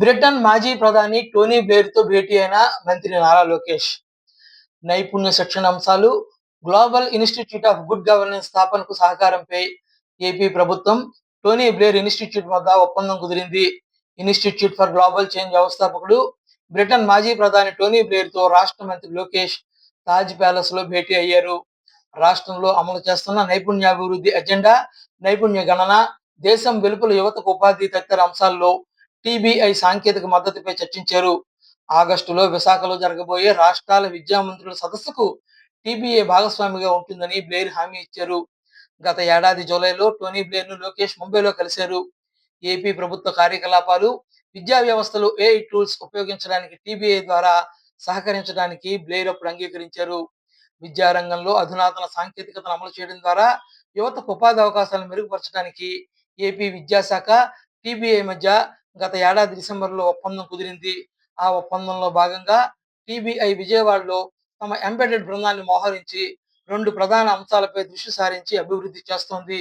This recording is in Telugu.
బ్రిటన్ మాజీ ప్రధాని టోనీ బ్లేర్తో భేటీ అయిన మంత్రి నారా లోకేష్. నైపుణ్య శిక్షణ అంశాలు global institute of good governance స్థాపనకు సహకారంపై ఏపీ ప్రభుత్వం టోనీ బ్లేర్ ఇన్స్టిట్యూట్ వద్ద ఒప్పందం కుదిరింది. ఇన్స్టిట్యూట్ ఫర్ గ్లోబల్ చేంజ్ వ్యవస్థాపకుడు బ్రిటన్ మాజీ ప్రధాని టోనీ బ్లేర్తో రాష్ట్ర మంత్రి లోకేష్ తాజ్ ప్యాలెస్లో భేటీ అయ్యారు. రాష్ట్రంలో అమలు చేస్తున్న నైపుణ్యాభివృద్ధి ఎజెండా నైపుణ్య గణన దేశం వెలుపల యువతకు ఉపాధి తదితర అంశాల్లో టీబీఐ సాంకేతిక మద్దతుపై చర్చించారు. ఆగస్టులో విశాఖలో జరగబోయే రాష్ట్రాల విద్యా మంత్రుల సదస్సుకు టీబీఐ భాగస్వామిగా ఉంటుందని బ్లేర్ హామీ ఇచ్చారు. గత ఏడాది జూలైలో టోనీ బ్లేర్ను లోకేష్ ముంబైలో కలిశారు. ఏపీ ప్రభుత్వ కార్యకలాపాలు విద్యా వ్యవస్థలో ఏఐ టూల్స్ ఉపయోగించడానికి టీబీఐ ద్వారా సహకరించడానికి బ్లేర్ అప్పుడు అంగీకరించారు. విద్యారంగంలో అధునాతన సాంకేతికతను అమలు చేయడం ద్వారా యువతకు ఉపాధి అవకాశాలను మెరుగుపరచడానికి ఏపీ విద్యాశాఖ టీబీఐ మధ్య గత ఏడాది డిసెంబర్లో ఒప్పందం కుదిరింది. ఆ ఒప్పందంలో భాగంగా టీబీఐ విజయవాడలో తమ ఎంబెడెడ్ బృందాన్ని మోహరించి రెండు ప్రధాన అంశాలపై దృష్టి సారించి అభివృద్ధి చేస్తోంది.